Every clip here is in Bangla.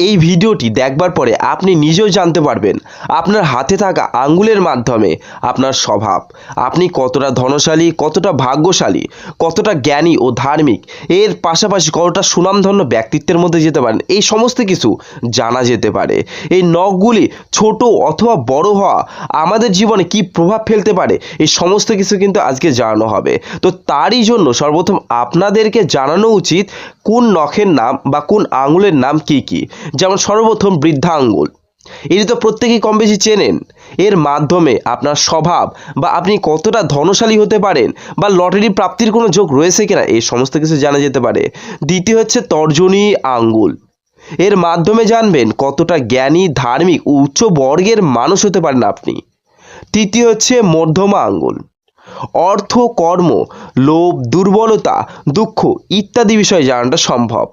এই ভিডিওটি দেখবার পরে আপনি নিজেও জানতে পারবেন আপনার হাতে থাকা আঙ্গুলের মাধ্যমে আপনার স্বভাব। আপনি কতটা ধনশালী, কতটা ভাগ্যশালী, কতটা জ্ঞানী ও ধার্মিক, এর পাশাপাশি কতটা সুনামধন্য ব্যক্তিত্বের মধ্যে যেতে পারেন, এই সমস্ত কিছু জানা যেতে পারে। এই নখগুলি ছোট অথবা বড় হওয়া আমাদের জীবনে কি প্রভাব ফেলতে পারে, এই সমস্ত কিছু কিন্তু আজকে জানানো হবে। তো তারই জন্য সর্বপ্রথম আপনাদেরকে জানানো উচিত কোন নখের নাম বা কোন আঙুলের নাম কি কি। যেমন সর্বপ্রথম বৃদ্ধা আঙ্গুল এটি তো প্রত্যেকেই কম বেশি চেনেন। এর মাধ্যমে আপনার স্বভাব বা আপনি কতটা ধনশালী হতে পারেন বা লটারি প্রাপ্তির কোনো যোগ রয়েছে কিনা, এই সমস্ত কিছু জানা যেতে পারে। দ্বিতীয় হচ্ছে তর্জনী আঙ্গুল। এর মাধ্যমে জানবেন কতটা জ্ঞানী, ধার্মিক, উচ্চ বর্গের মানুষ হতে পারেন আপনি। তৃতীয় হচ্ছে মধ্যমা আঙ্গুল। অর্থ, কর্ম, লোভ, দুর্বলতা, দুঃখ ইত্যাদি বিষয়ে জানাটা সম্ভব।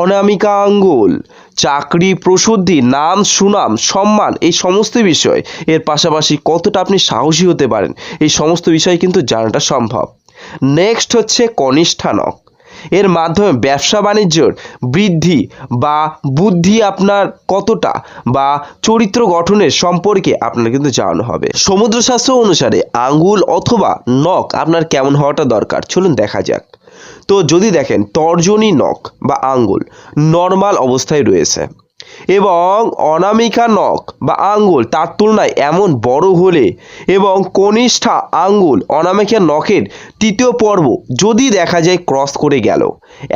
অনামিকা আঙ্গুল, চাকরি, প্রসিদ্ধি, নাম, সুনাম, সম্মান, এই সমস্ত বিষয়, এর পাশাপাশি কতটা আপনি সাহসী হতে পারেন, এই সমস্ত বিষয় কিন্তু জানাটা সম্ভব। নেক্সট হচ্ছে কনিষ্ঠানক এর মাধ্যমে ব্যবসা বাণিজ্যর বৃদ্ধি বা বুদ্ধি আপনার কতটা বা চরিত্র গঠনের সম্পর্কে আপনার কিন্তু জানানো হবে। সমুদ্রশাস্ত্র অনুসারে আঙ্গুল অথবা নখ আপনার কেমন হওয়াটা দরকার, চলুন দেখা যাক। তো যদি দেখেন তর্জনী নখ বা আঙ্গুল নর্মাল অবস্থায় রয়েছে এবং অনামিকা নখ বা আঙ্গুল তার তুলনায় এমন বড় হলে এবং কনিষ্ঠা আঙ্গুল অনামিকা নখের তৃতীয় পর্ব যদি দেখা যায় ক্রস করে গেল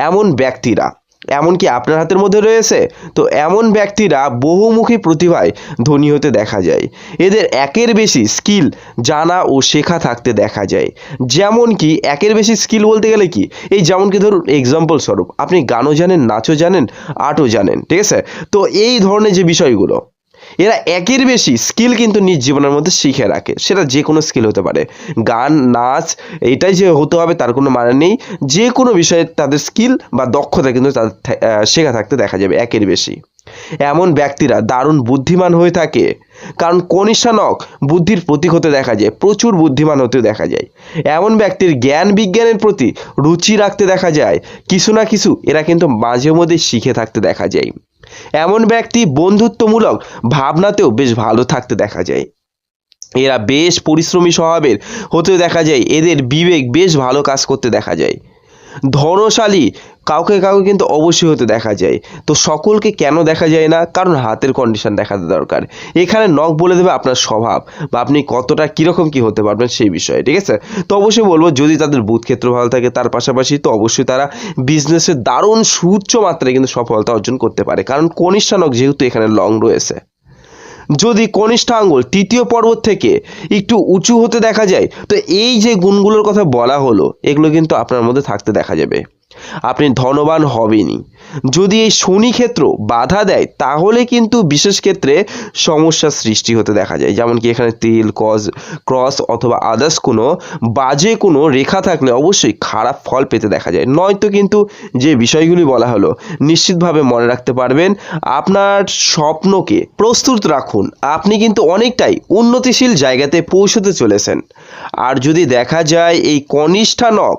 এমন ব্যক্তিরা এমনকি আপনার হাতের মধ্যে রয়েছে। তো এমন ব্যক্তিরা বহুমুখী প্রতিভায় ধনী হতে দেখা যায়। এদের একের বেশি স্কিল জানা ও শেখা থাকতে দেখা যায়। যেমন কি, একের বেশি স্কিল বলতে গেলে কি? এই যেমন কি ধরুন এক্সাম্পল স্বরূপ, আপনি গানও জানেন, নাচও জানেন, আর্টও জানেন, ঠিক আছে? তো এই ধরনের যে বিষয়গুলো এরা একের বেশি স্কিল কিন্তু নিজ জীবনের মধ্যে শিখে রাখে। সেটা যে কোনো স্কিল হতে পারে। গান, নাচ, এটাই যে হতে হবে তার কোনো মানে নেই। যে কোনো বিষয়ে তাদের স্কিল বা দক্ষতা কিন্তু তাদের শেখা থাকতে দেখা যাবে একের বেশি। এমন ব্যক্তিরা দারুণ বুদ্ধিমান হয়ে থাকে। কারণ কনিষ্ঠানক বুদ্ধির প্রতীক হতে দেখা যায়, প্রচুর বুদ্ধিমান হতে দেখা যায়। এমন ব্যক্তির জ্ঞান বিজ্ঞানের প্রতি রুচি রাখতে দেখা যায়। কিছু না কিছু এরা কিন্তু মাঝে মধ্যে শিখে থাকতে দেখা যায়। এমন ব্যক্তি বন্ধুত্বমূলক ভাবনাতেও বেশ ভালো থাকতে দেখা যায়। এরা বেশ পরিশ্রমী স্বভাবের হতে দেখা যায়, এদের বিবেক বেশ ভালো কাজ করতে দেখা যায়। ধনশালী কাউকে কাউকে কিন্তু অবশ্যই হতে দেখা যায়। তো সকলকে কেন দেখা যায় না? কারণ হাতের কন্ডিশন দেখাতে দরকার। এখানে নখ বলে দেবে আপনার স্বভাব বা আপনি কতটা কীরকম কি হতে পারবেন সেই বিষয়ে, ঠিক আছে? তো অবশ্যই বলব, যদি তাদের বুধ ক্ষেত্র ভালো থাকে, তার পাশাপাশি তো অবশ্যই তারা বিজনেসে দারুণ সুউচ্চ মাত্রায় কিন্তু সফলতা অর্জন করতে পারে। কারণ কনিষ্ঠা নখ যেহেতু এখানে লং রয়েছে। যদি কনিষ্ঠ আঙ্গুল তৃতীয় পর্বত থেকে একটু উঁচু হতে দেখা যায়, তো এই যে গুণগুলোর কথা বলা হলো, এগুলো কিন্তু আপনার মধ্যে থাকতে দেখা যাবে। আপনি ধনবান হবেনই। যদি এই শনি ক্ষেত্র বাধা দেয়, তাহলে কিন্তু বিশেষ ক্ষেত্রে সমস্যার সৃষ্টি হতে দেখা যায়। যেমন কি এখানে তিল, কজ, ক্রস অথবা আদার্স কোনো বাজে কোনো রেখা থাকলে অবশ্যই খারাপ ফল পেতে দেখা যায়। নয়তো কিন্তু যে বিষয়গুলি বলা হলো, নিশ্চিতভাবে মনে রাখতে পারবেন, আপনার স্বপ্নকে প্রস্তুত রাখুন। আপনি কিন্তু অনেকটাই উন্নতিশীল জায়গাতে পৌঁছতে চলেছেন। আর যদি দেখা যায় এই কনিষ্ঠা নখ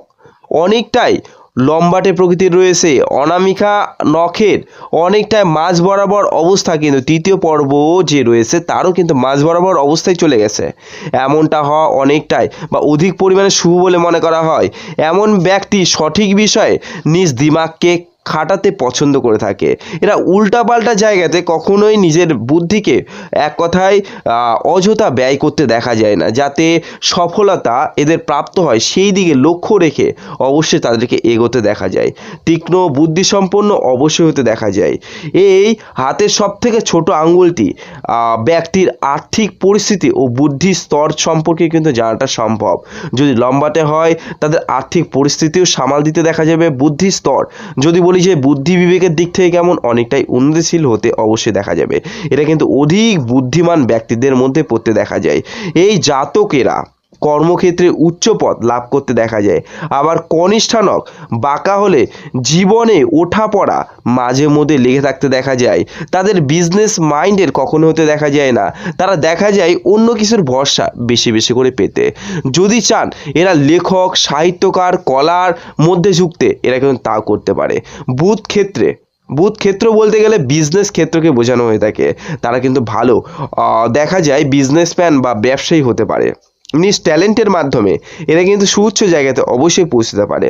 অনেকটাই লম্বাটে প্রকৃতির রয়েছে। অনামিকা নখের অনেকটাই মাঝ বরাবর অবস্থা কিন্তু তৃতীয় পর্ব যে রয়েছে, তারও কিন্তু মাঝ বরাবর অবস্থায় চলে গেছে। এমনটা হওয়া অনেকটাই বা অধিক পরিমাণে শুভ বলে মনে করা হয়। এমন ব্যক্তি সঠিক বিষয়ে নিজ দিমাগকে খাটাতে পছন্দ করে থাকে। এরা উল্টাপাল্টা জায়গাতে কখনোই নিজের বুদ্ধিকে এক কথায় অযথা ব্যয় করতে দেখা যায় না। যাতে সফলতা এদের প্রাপ্ত হয়, সেই দিকে লক্ষ্য রেখে অবশ্যই তাদেরকে এগোতে দেখা যায়। তীক্ষ্ণ বুদ্ধিসম্পন্ন অবশ্যই হতে দেখা যায়। এই হাতের সব থেকে ছোট আঙ্গুলটি ব্যক্তির আর্থিক পরিস্থিতি ও বুদ্ধি স্তর সম্পর্কে কিন্তু জানাটা সম্ভব। যদি লম্বাটে হয়, তাদের আর্থিক পরিস্থিতিও সামাল দিতে দেখা যাবে। বুদ্ধি স্তর, যদি বলি যে বুদ্ধি বিবেকের দিক থেকে কেমন অনেকটাই উন্নতিশীল হতে অবশ্যই দেখা যাবে। এটা কিন্তু অধিক বুদ্ধিমান ব্যক্তিদের মধ্যে পড়তে দেখা যায়। এই জাতকেরা কর্মক্ষেত্রে উচ্চ পদ লাভ করতে দেখা যায়। আবার কনিষ্ঠানক বাঁকা হলে জীবনে ওঠা পড়া মাঝে মধ্যে লেগে থাকতে দেখা যায়। তাদের বিজনেস মাইন্ডের কখনো হতে দেখা যায় না। তারা দেখা যায় অন্য কিছুর ভরসা বেশি বেশি করে পেতে। যদি চান এরা লেখক, সাহিত্যকার, কলার মধ্যে ঝুঁকতে এরা কিন্তু তা করতে পারে। বুধ ক্ষেত্রে বুধ ক্ষেত্র বলতে গেলে বিজনেস ক্ষেত্রকে বোঝানো হয়ে থাকে। তারা কিন্তু ভালো দেখা যায় বিজনেসম্যান বা ব্যবসায়ী হতে পারে। নিজ ট্যালেন্টের মাধ্যমে এরা কিন্তু সুউচ্চ জায়গাতে অবশ্যই পৌঁছতে পারে।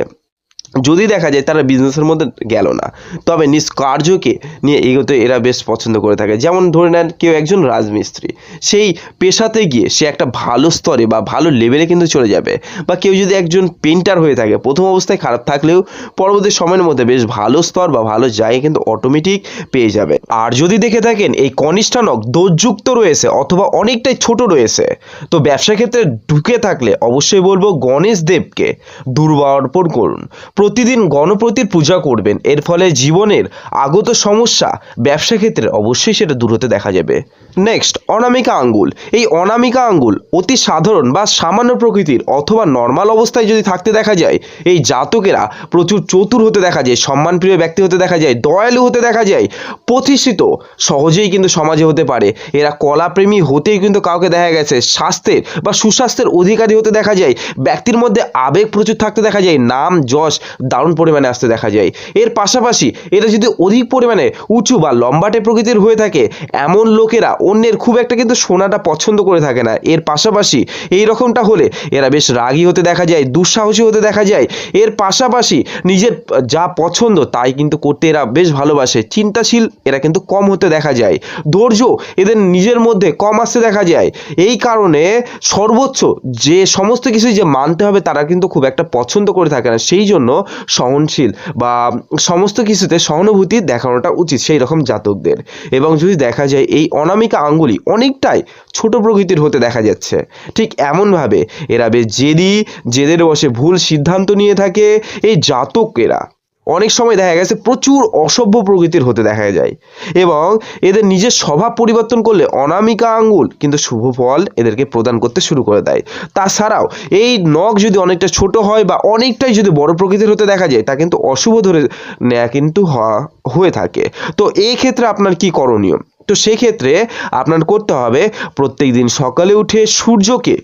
যদি দেখা যায় তারা বিজনেসের মধ্যে গেল না, তবে নিজ কার্যকে নিয়ে এগোতে এরা বেশ পছন্দ করে থাকে। যেমন ধরে নেন কেউ একজন রাজমিস্ত্রি, সেই পেশাতে গিয়ে সে একটা ভালো স্তরে বা ভালো লেভেলে কিন্তু চলে যাবে বা কেউ যদি একজন পেন্টার হয়ে থাকে, প্রথম অবস্থায় খারাপ থাকলেও পরবর্তী সময়ের মধ্যে বেশ ভালো স্তর বা ভালো জায়গা কিন্তু অটোমেটিক পেয়ে যাবে। আর যদি দেখে থাকেন এই কনিষ্ঠানক দোষযুক্ত রয়েছে অথবা অনেকটাই ছোট রয়েছে, তো ব্যবসা ক্ষেত্রে ঢুকে থাকলে অবশ্যই বলব গণেশ দেবকে দুর্বার্পণ করুন। প্রতিদিন গণপতির পূজা করবেন। এর ফলে জীবনের আগত সমস্যা ব্যবসা ক্ষেত্রে অবশ্যই সেটা দূর হতে দেখা যাবে। নেক্সট অনামিকা আঙ্গুল। এই অনামিকা আঙ্গুল অতি সাধারণ বা সামান্য প্রকৃতির অথবা নর্মাল অবস্থায় যদি থাকতে দেখা যায়, এই জাতকেরা প্রচুর চতুর হতে দেখা যায়, সম্মানপ্রিয় ব্যক্তি হতে দেখা যায়, দয়ালু হতে দেখা যায়, প্রতিষ্ঠিত সহজেই কিন্তু সমাজে হতে পারে। এরা কলাপ্রেমী হতেই কিন্তু কাউকে দেখা গেছে, স্বাস্থ্যের বা সুস্বাস্থ্যের অধিকারী হতে দেখা যায়, ব্যক্তির মধ্যে আবেগ প্রচুর থাকতে দেখা যায়, নাম, যশ দারুণ পরিমাণে আসতে দেখা যায়। এর পাশাপাশি এরা যদি অধিক পরিমাণে উঁচু বা লম্বাটে প্রকৃতির হয়ে থাকে, এমন লোকেরা অন্যের খুব একটা কিন্তু শোনাটা পছন্দ করে থাকে না। এর পাশাপাশি এই রকমটা হলে এরা বেশ রাগী হতে দেখা যায়, দুঃসাহসী হতে দেখা যায়। এর পাশাপাশি নিজের যা পছন্দ তাই কিন্তু করতে এরা বেশ ভালোবাসে। চিন্তাশীল এরা কিন্তু কম হতে দেখা যায়। ধৈর্য এদের নিজের মধ্যে কম আসতে দেখা যায়। এই কারণে সর্বোচ্চ যে সমস্ত কিছু যে মানতে হবে তারা কিন্তু খুব একটা পছন্দ করে থাকে না। সেই জন্য সহনশীল বা সমস্ত কিছুতে সহানুভূতি দেখানোটা উচিত সেই রকম জাতকদের। এবং যদি দেখা যায় এই অনামিকা আঙ্গুলি অনেকটাই ছোট প্রকৃতির হতে দেখা যাচ্ছে। ঠিক এমনভাবে এরা বেশ জেদি, জেদের বসে ভুল সিদ্ধান্ত নিয়ে থাকে এই জাতকেরা। অনেক সময় দেখা গেছে প্রচুর অসভ্য প্রকৃতির হতে দেখা যায়। এবং এদের নিজের স্বভাব পরিবর্তন করলে অনামিকা আঙ্গুল কিন্তু শুভ ফল এদেরকে প্রদান করতে শুরু করে দেয়। তাছাড়াও এই নখ যদি অনেকটা ছোট হয় বা অনেকটাই যদি বড় প্রকৃতির হতে দেখা যায়, তা কিন্তু অশুভ ধরে নেওয়া কিন্তু হয়ে থাকে। তো এই ক্ষেত্রে আপনার কি করণীয়? তো সেক্ষেত্রে আপনার করতে হবে প্রত্যেক দিন সকালে উঠে সূর্যকে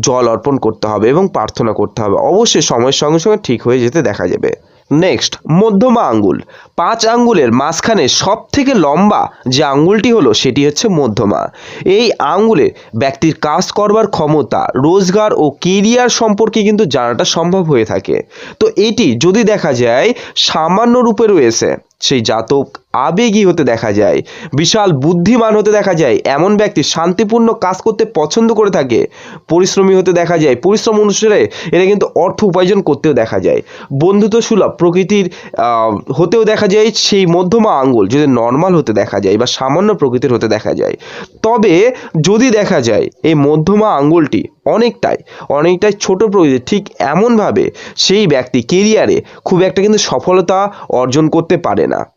জল অর্পণ করতে হবে এবং প্রার্থনা করতে হবে। অবশ্যই সময়ের সঙ্গে সঙ্গে ঠিক হয়ে যেতে দেখা যাবে। নেক্সট মধ্যমা আঙ্গুল। পাঁচ আঙ্গুলের মাঝখানে সব থেকে লম্বা যে আঙ্গুলটি হলো, সেটি হচ্ছে মধ্যমা। এই আঙ্গুলে ব্যক্তির কাজ করবার ক্ষমতা, রোজগার ও কেরিয়ার সম্পর্কে কিন্তু জানাটা সম্ভব হয়ে থাকে। তো এটি যদি দেখা যায়, সামান্য রূপে রয়েছে। সেই জাতক আবেগী হতে দেখা যায়, বিশাল বুদ্ধিমান হতে দেখা যায়, এমন ব্যক্তি শান্তিপূর্ণ কাজ করতে পছন্দ করে থাকে, পরিশ্রমী হতে দেখা যায়, পরিশ্রম অনুসারে এরা কিন্তু অর্থ উপার্জন করতেও দেখা যায়। বন্ধুত্ব সুলভ, প্রকৃতির হতেও দেখা যায় সেই মধ্যমা আঙ্গুল যদি নর্মাল হতে দেখা যায় বা সামান্য প্রকৃতির হতে দেখা যায়। তবে যদি দেখা যায় এই মধ্যমা আঙ্গুলটি অনেকটাই অনেকটাই ছোট প্রকৃতির ঠিক এমনভাবে সেই ব্যক্তি কেরিয়ারে খুব একটা কিন্তু সফলতা অর্জন করতে পারে না।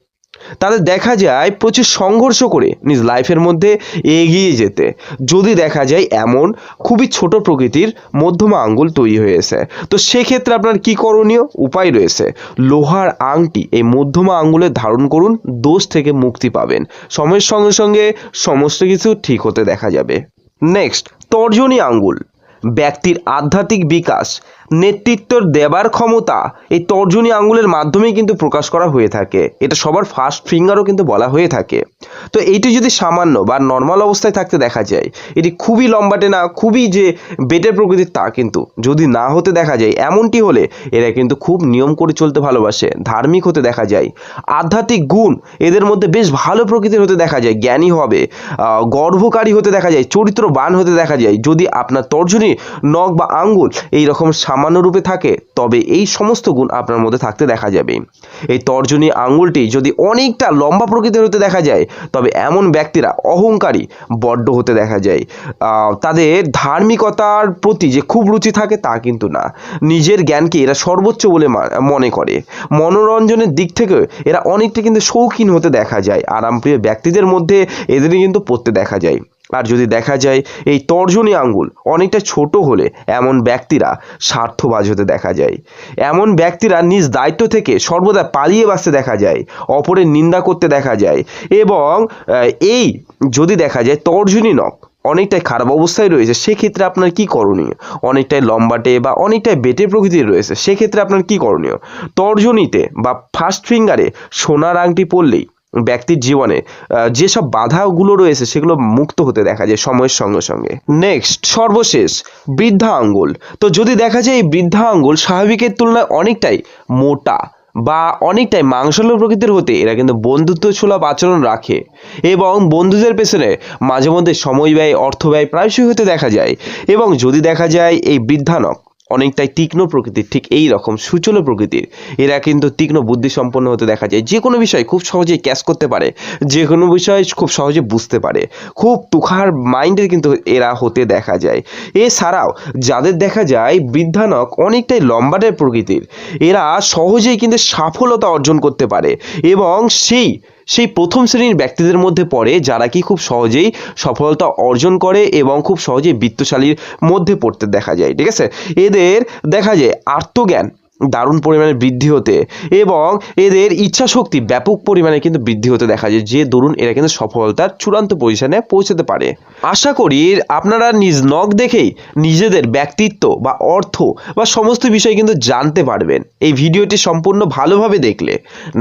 তাদের দেখা যায় প্রচুর সংঘর্ষ করে নিজ লাইফের মধ্যে এগিয়ে যেতে। যদি দেখা যায় এমন খুবই ছোট প্রকৃতির মধ্যমা আঙ্গুল তৈরি হয়েছে। তো সেক্ষেত্রে আপনার কি করণীয়? উপায় রয়েছে। লোহার আংটি এই মধ্যমা আঙ্গুলে ধারণ করুন, দোষ থেকে মুক্তি পাবেন। সময়ের সঙ্গে সঙ্গে সমস্ত কিছু ঠিক হতে দেখা যাবে। নেক্সট তর্জনী আঙ্গুল। ব্যক্তির আধ্যাত্মিক বিকাশ। নেতৃত্ব দেবার ক্ষমতা এই তর্জনী আঙ্গুলের মাধ্যমেই কিন্তু প্রকাশ করা হয়ে থাকে। এটা সবার ফার্স্ট ফিঙ্গারও কিন্তু বলা হয়ে থাকে। তো এইটি যদি সামান্য বা নর্মাল অবস্থায় থাকতে দেখা যায়, এটি খুবই লম্বাটে না, খুবই যে বেটের প্রকৃতির তা কিন্তু যদি না হতে দেখা যায়, এমনটি হলে এরা কিন্তু খুব নিয়ম করে চলতে ভালোবাসে, ধার্মিক হতে দেখা যায়। আধ্যাত্মিক গুণ এদের মধ্যে বেশ ভালো প্রকৃতির হতে দেখা যায়, জ্ঞানী হবে গর্ভকারী হতে দেখা যায়, চরিত্রবান হতে দেখা যায়। যদি আপনার তর্জনী নখ বা আঙ্গুল এই রকম সামান্য রূপে থাকে, তবে এই সমস্ত গুণ আপনার মধ্যে থাকতে দেখা যাবে। এই তর্জনী আঙ্গুলটি যদি অনেকটা লম্বা প্রকৃতির হতে দেখা যায়, তবে এমন ব্যক্তিরা অহংকারী, বড্ড হতে দেখা যায়। তাদের ধার্মিকতার প্রতি যে খুব রুচি থাকে তা কিন্তু না। নিজের জ্ঞানকে এরা সর্বোচ্চ বলে মনে করে। মনোরঞ্জনের দিক থেকে এরা অনেকটা কিন্তু শৌখিন হতে দেখা যায়। আরামপ্রিয় ব্যক্তিদের মধ্যে এদেরই কিন্তু পড়তে দেখা যায়। আর যদি দেখা যায় এই তর্জনী আঙ্গুল অনেকটা ছোট হলে এমন ব্যক্তিরা স্বার্থবাজ হতে দেখা যায়। এমন ব্যক্তিরা নিজ দায়িত্ব থেকে সর্বদা পালিয়ে বাঁচতে দেখা যায়, অপরের নিন্দা করতে দেখা যায় এবং এই যদি দেখা যায় তর্জনী নখ অনেকটাই খারাপ অবস্থায় রয়েছে, সেক্ষেত্রে আপনার কি করণীয়? অনেকটাই লম্বাটে বা অনেকটাই বেটে প্রকৃতির রয়েছে, সেক্ষেত্রে আপনার কি করণীয়? তর্জনীতে বা ফার্স্ট ফিঙ্গারে সোনার আংটি পরলেই ব্যক্তির জীবনে যেসব বাধাগুলো রয়েছে সেগুলো মুক্ত হতে দেখা যায় সময়ের সঙ্গে সঙ্গে। নেক্সট সর্বশেষ, বৃদ্ধা আঙ্গুল। তো যদি দেখা যায় এই বৃদ্ধা আঙ্গুল স্বাভাবিকের তুলনায় অনেকটাই মোটা বা অনেকটাই মাংসল প্রকৃতির হতে এরা কিন্তু বন্ধুত্ব সুলভ আচরণ রাখে এবং বন্ধুদের পেছনে মাঝে মধ্যে সময় ব্যয়, অর্থ ব্যয় প্রায়শই হতে দেখা যায় এবং যদি দেখা যায় এই বৃদ্ধানক অনেকটাই তীক্ষ্ণ প্রকৃতির, ঠিক এই রকম সুচল প্রকৃতির। এরা কিন্তু তীক্ষ্ণ বুদ্ধি সম্পন্ন হতে দেখা যায়। যে কোনো বিষয় খুব সহজেই ক্যাচ করতে পারে। যে কোনো বিষয় খুব সহজে বুঝতে পারে। খুব তুখার মাইন্ডের কিন্তু এরা হতে দেখা যায়। এছাড়াও যাদের দেখা যায়, বৃদ্ধানক অনেকটাই লম্বাটের প্রকৃতির। এরা সহজেই কিন্তু সফলতা অর্জন করতে পারে এবং সেই সেই প্রথম শ্রেণির ব্যক্তিদের মধ্যে পড়ে যারা কি খুব সহজেই সফলতা অর্জন করে এবং খুব সহজেই বিত্তশালীর মধ্যে পড়তে দেখা যায়, ঠিক আছে? এদের দেখা যায় আত্মজ্ঞান। দারুণ পরিমাণে বৃদ্ধি হতে এবং এদের ইচ্ছা শক্তি ব্যাপক পরিমাণে কিন্তু বৃদ্ধি হতে দেখা যায়। যে দরুন এরা কিন্তু সফলতার চূড়ান্ত পজিশনে পৌঁছাতে পারে। আশা করি আপনারা নিজ নখ দেখেই নিজেদের ব্যক্তিত্ব বা অর্থ বা সমস্ত বিষয় কিন্তু জানতে পারবেন। এই ভিডিওটি সম্পূর্ণ ভালোভাবে দেখলে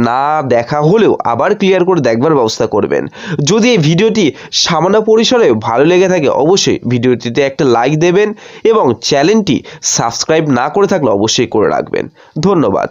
না দেখা হলেও আবার ক্লিয়ার করে দেখবার ব্যবস্থা করবেন। যদি এই ভিডিওটি সামান্য পরিসরে ভালো লেগে থাকে, অবশ্যই ভিডিওটিতে একটা লাইক দেবেন এবং চ্যানেলটি সাবস্ক্রাইব না করে থাকলে অবশ্যই করে রাখবেন। ধন্যবাদ।